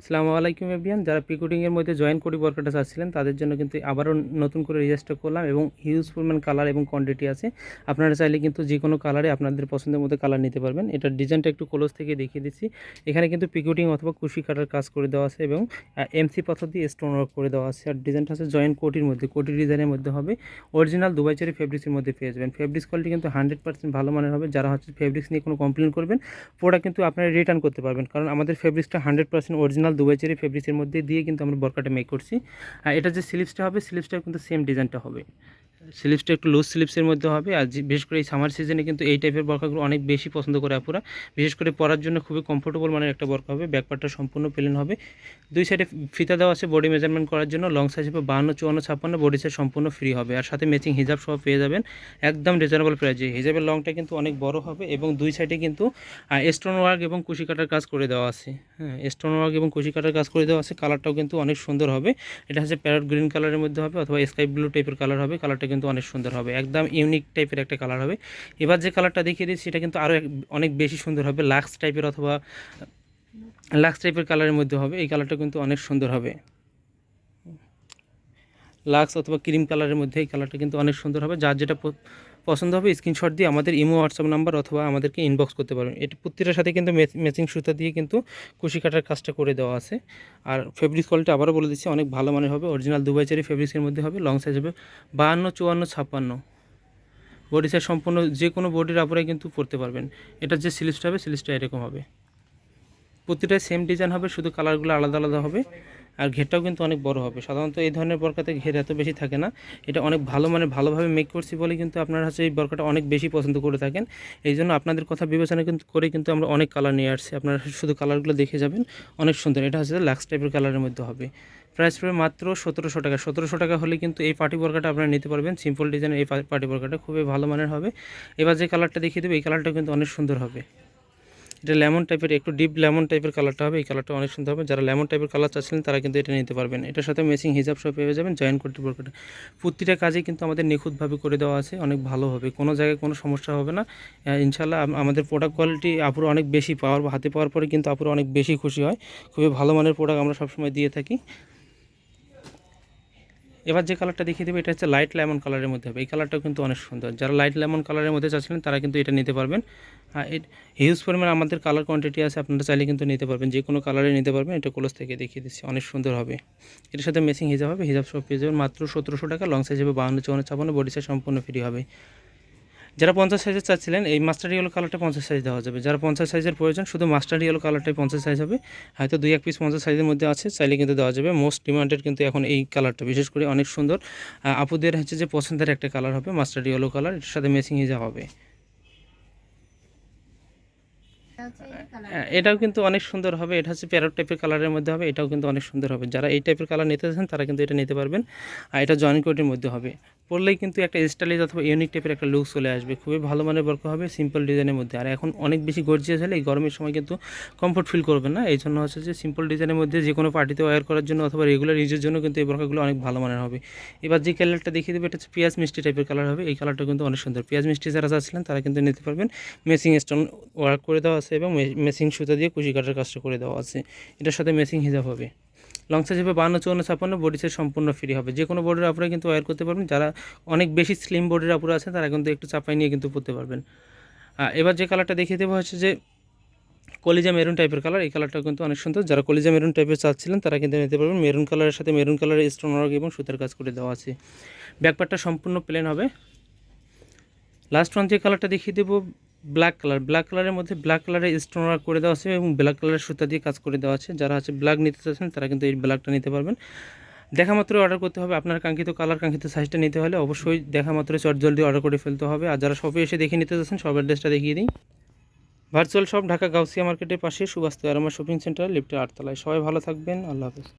আসসালামু আলাইকুম এভরিয়ান। যারা পিকুটিংয়ের মধ্যে জয়েন করি ওয়ার্কারটা চাচ্ছিলেন, তাদের জন্য কিন্তু আবারও নতুন করে রেজিস্টার করলাম এবং হিউজ পরিমাণ কালার এবং কোয়ান্টিটি আছে। আপনারা চাইলে কিন্তু যে কোনো কালারে আপনাদের পছন্দের মধ্যে কালার নিতে পারবেন। এটার ডিজাইনটা একটু ক্লোজ থেকে দেখিয়ে দিচ্ছি। এখানে কিন্তু পিকুটিং অথবা কুশি কাটার কাজ করে দেওয়া আছে এবং এমসি পাথর দিয়ে স্টোন ওয়ার্ক করে দেওয়া আছে। আর ডিজাইনটা আছে জয়েন্ট কোটির মধ্যে। কোটি ডিজাইনের মধ্যে হবে অরিজিনাল দুবাই চেরি ফেব্রিক্সের মধ্যে পেয়ে যাবেন। ফেব্রিক্স কোয়ালিটি কিন্তু হান্ড্রেড পার্সেন্ট ভালো মানের হবে। যারা হচ্ছে ফেব্রিক্স নিয়ে কোনো কমপ্লেন করবেন প্রোডাক্ট কিন্তু আপনারা রিটার্ন করতে পারবেন। কারণ আমাদের ফেব্রিক্সটা hundred percent original Dubai cherry ফেব্রিক্সের মধ্যে দিয়ে কিন্তু আমরা বরকাটা মেক করছি। আর এটা যে স্লিপসটা হবে স্লিপসটা কিন্তু সেম ডিজাইনটা হবে। স্লিপসটা একটু লুজ স্লিপসের মধ্যে হবে। আর বিশেষ করে এই সামার সিজনে কিন্তু এই টাইপের বরকাগুলো অনেক বেশি পছন্দ করে আপুরা। বিশেষ করে পরার জন্য খুবই কমফোর্টেবল মানের একটা বরকা হবে। ব্যাকপার্টটা সম্পূর্ণ প্লেন হবে। দুই সাইডে ফিতা দেওয়া আছে বডি মেজারমেন্ট করার জন্য। লং সাইজ হবে বাহান্ন, চুয়ান্ন, ছাপ্পান্ন। বডি সাইজ সম্পূর্ণ ফ্রি হবে। আর সাথে ম্যাচিং হিজাব সহ পেয়ে যাবেন। একদম রিজনেবল প্রাইজে হিজাবের লংটা কিন্তু অনেক বড় হবে এবং দুই সাইডে কিন্তু স্টোন ওয়ার্ক এবং কুশি কাটার কাজ করে দেওয়া আছে। হ্যাঁ স্টোন ওয়ার্ক এবং কুশি কাটার কাজ করে দেওয়া আছে। কালারটাও কিন্তু অনেক সুন্দর হবে। এটা হচ্ছে প্যারট গ্রিন কালারের মধ্যে হবে অথবা স্কাই ব্লু টাইপের কালার হবে। কালারটা কিন্তু অনেক সুন্দর হবে। একদম ইউনিক টাইপের একটা কালার হবে। এবার যে কালারটা দেখিয়ে দিচ্ছি সেটা কিন্তু আরও অনেক বেশি সুন্দর হবে। লাক্স টাইপের অথবা লাক্স টাইপের কালারের মধ্যে হবে। এই কালারটা কিন্তু অনেক সুন্দর হবে। লাক্স অথবা ক্রিম কালারের মধ্যে এই কালারটা কিন্তু অনেক সুন্দর হবে। যার যেটা পছন্দ হবে স্ক্রিনশট দিয়ে আমাদের ইমো হোয়াটসঅ্যাপ নাম্বার অথবা আমাদেরকে ইনবক্স করতে পারবেন। এটি প্রত্যেকটার সাথে কিন্তু ম্যাচিং সুতা দিয়ে কিন্তু কুশি কাটার কাজটা করে দেওয়া আছে। আর ফেব্রিক কোয়ালিটি আবারও বলে দিচ্ছি, অনেক ভালো মানের হবে। অরিজিনাল দুবাই চারি ফেব্রিক্সের মধ্যে হবে লং সাইজ হবে বাহান্ন চুয়ান্ন, ছাপ্পান্ন। বডি সাইজ সম্পূর্ণ যে কোনো বডির আপরে কিন্তু পরতে পারবেন। এটা যে সিলিপসটা হবে সিলিপসটা এরকম হবে। প্রতিটাই সেম ডিজাইন হবে, শুধু কালারগুলো আলাদা আলাদা হবে। আর ঘেরটাও কিন্তু অনেক বড় হবে। সাধারণত এই ধরনের বরকাতে ঘের এত বেশি থাকে না। এটা অনেক ভালো মানে ভালোভাবে মেক করছি বলে কিন্তু আপনারা হচ্ছে এই বরকাটা অনেক বেশি পছন্দ করে থাকেন। এই জন্য আপনাদের কথা বিবেচনা কিন্তু করে কিন্তু আমরা অনেক কালার নিয়ে আসছি। আপনারা শুধু কালারগুলো দেখে যাবেন। অনেক সুন্দর। এটা হচ্ছে লাক্স টাইপের কালারের মধ্যে হবে। প্রাইস পড়বে মাত্র সতেরোশো টাকা। সতেরোশো টাকা হলে কিন্তু এই পার্টি বরকাটা আপনারা নিতে পারবেন। সিম্পল ডিজাইনের এই পার্টি বরকাটা খুবই ভালো মানের হবে। এবার যে কালারটা দেখিয়ে দেবে, এই কালারটা কিন্তু অনেক সুন্দর হবে। এটা লেমন টাইপের একটু ডিপ লেমন টাইপের কালারটা হবে, এই কালারটা অনেক সুন্দর হবে। যারা লেমন টাইপের কালার চাচ্ছিলেন, তারা কিন্তু এটা নিতে পারবেন। এটার সাথে ম্যাচিং হিজাব সহ পেয়ে যাবেন জয়েন করতে বরকাটা প্রতিটা কাজে কিন্তু আমাদের নিখুঁতভাবে করে দেওয়া আছে, অনেক ভালো হবে। কোনো জায়গায় কোনো সমস্যা হবে না। ইনশাল্লাহ আমাদের প্রোডাক্ট কোয়ালিটি আপুরো অনেক বেশি, পাওয়ার হাতে পাওয়ার পরে কিন্তু আপুরো অনেক বেশি খুশি হয়। খুবই ভালো মানের প্রোডাক্ট আমরা সবসময় দিয়ে থাকি। এবার যে কালারটা দেখিয়ে দেবে, এটা হচ্ছে লাইট লেমন কালারের মধ্যে হবে। এই কালারটাও কিন্তু অনেক সুন্দর। যারা লাইট লেমন কালারের মধ্যে চাচ্ছিলেন, তারা কিন্তু এটা নিতে পারবেন। হিউজ পরিমাণ আমাদের কালার কোয়ান্টিটি আছে, আপনারা চাইলে কিন্তু নিতে পারবেন। যে কোনো কালারে নিতে পারবেন, এটা কলস থেকে দেখিয়ে দিচ্ছি। অনেক সুন্দর হবে। এটার সাথে মেসিং হিজাব হবে। হিজাব সব পেয়ে যাবেন। মাত্র সতেরোশো টাকা লং সাইজ হবে বাহান্ন চৌন্ন ছাপান্ন বডি সাইজ সম্পূর্ণ ফ্রি হবে। যারা পঞ্চাশ সাইজের চাচ্ছিলেন, এই মাস্টার ইয়েলো কালারটা পঞ্চাশ সাইজ দেওয়া যাবে। যারা পঞ্চাশ সাইজের প্রয়োজন, শুধু মাস্টার ইয়েলো কালারটাই পঞ্চাশ সাইজ হবে। হয়তো দুই এক পিস পঞ্চাশ সাইজের মধ্যে আছে, চাইলে কিন্তু দেওয়া যাবে। মোস্ট ডিমান্ডেড কিন্তু এখন এই কালারটা বিশেষ করে অনেক সুন্দর। আপুদের হচ্ছে যে পছন্দের একটা কালার হবে মাস্টার ইয়েলো কালার এটার সাথে মেসিং হয়ে যাওয়া হবে। এটাও কিন্তু অনেক সুন্দর হবে। এটা হচ্ছে প্যারট টাইপের কালারের মধ্যে হবে, এটাও কিন্তু অনেক সুন্দর হবে। যারা এই টাইপের কালার নিতে চান, তারা কিন্তু এটা নিতে পারবেন। আর এটা জয়েন কোটের মধ্যে হবে। পরলেই কিন্তু একটা স্টাইলিশ অথবা ইউনিক টাইপের একটা লুক চলে আসবে। খুবই ভালো মানের বর্ক হবে সিম্পল ডিজাইনের মধ্যে। আর এখন অনেক বেশি গর্জিয়াস হলে এই গরমের সময় কিন্তু কমফোর্ট ফিল করবেন না। এই জন্য হচ্ছে যে সিম্পল ডিজাইনের মধ্যে যে কোনো পার্টিতে ওয়্যার করার জন্য অথবা রেগুলার ইউজের জন্য কিন্তু এই বরকাগুলো অনেক ভালো মানের হবে। এবার যে কালারটা দেখিয়ে দেবে, এটা হচ্ছে পেঁয়াজ মিষ্টি টাইপের কালার হবে। এই কালারটা কিন্তু অনেক সুন্দর। পেঁয়াজ মিষ্টি যারা চাচ্ছিলেন তারা কিন্তু নিতে পারবেন। মেসিং স্টোন ওয়ার্ক করে দেওয়া আছে এবং মেসিং সুতা দিয়ে কুচি কাটার কাজটা করে দেওয়া আছে। এটার সাথে মেসিং হিজাব হবে। লং সাইজ হবে বান্ন চৌন্ন ছাপ্পান্ন বডি সাইজ সম্পূর্ণ ফ্রি হবে। যে কোনো বোর্ডের আপুরা কিন্তু ওয়্যার করতে পারবেন। যারা অনেক বেশি স্লিম বোর্ডের আপুরা আছে তারা কিন্তু একটু চাপাই নিয়ে কিন্তু পরতে পারবেন। এবার যে কালারটা দেখিয়ে দেবো হচ্ছে যে কলিজা মেরুন টাইপের কালার এই কালারটা কিন্তু অনেক সুন্দর। যারা কলিজা মেরুন টাইপের চাচ্ছিলেন, তারা কিন্তু নিতে পারবেন। মেরুন কালারের সাথে মেরুন কালারের স্টোন ওয়ার্ক এবং সুতার কাজ করে দেওয়া আছে। ব্যাকপারটা সম্পূর্ণ প্লেন হবে। লাস্ট ওয়ান যে কালারটা দেখিয়ে দেবো ব্ল্যাক কালার ব্ল্যাক কালারের মধ্যে ব্ল্যাক কালারের স্টোন ওয়ার্ক করে দেওয়া আছে এবং ব্ল্যাক কালারের সুতা দিয়ে কাজ করে দেওয়া আছে। যারা হচ্ছে ব্ল্যাক নিতে চাচ্ছেন, তারা কিন্তু এই ব্ল্যাকটা নিতে পারবেন। দেখা মাত্র অর্ডার করতে হবে। আপনার কাঙ্ক্ষিত কালার কাঙ্ক্ষিত সাইজটা নিতে হলে অবশ্যই দেখা মাত্র চট জলদি অর্ডার করে ফেলতে হবে। আর যারা শপে এসে দেখে নিতে চাচ্ছেন সব অ্যাড্রেসটা দেখিয়ে দিই। ভার্চুয়াল শপ ঢাকা, গাউসিয়া মার্কেটের পাশে সুবাস্তু আরামা শপিং সেন্টার লিফটের আটতলায়। সবাই ভালো থাকবেন। আল্লাহ হাফেজ।